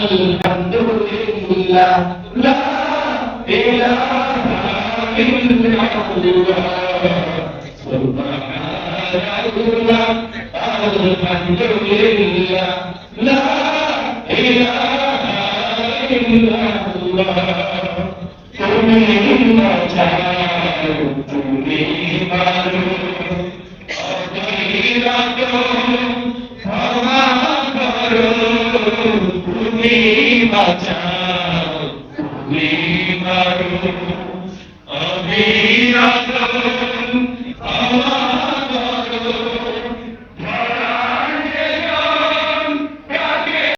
করে তোমার কে বলে অবাধ্য হই কেমন করে একটা ক্যামেরা ঘুমের নামায় কোনো ভাষা ঘুমে না ইল্লাল্লাহ তুমি বাঁচাও তুমি মারো ক্ষমা করো তুমি বাঁচাও তুমি মারো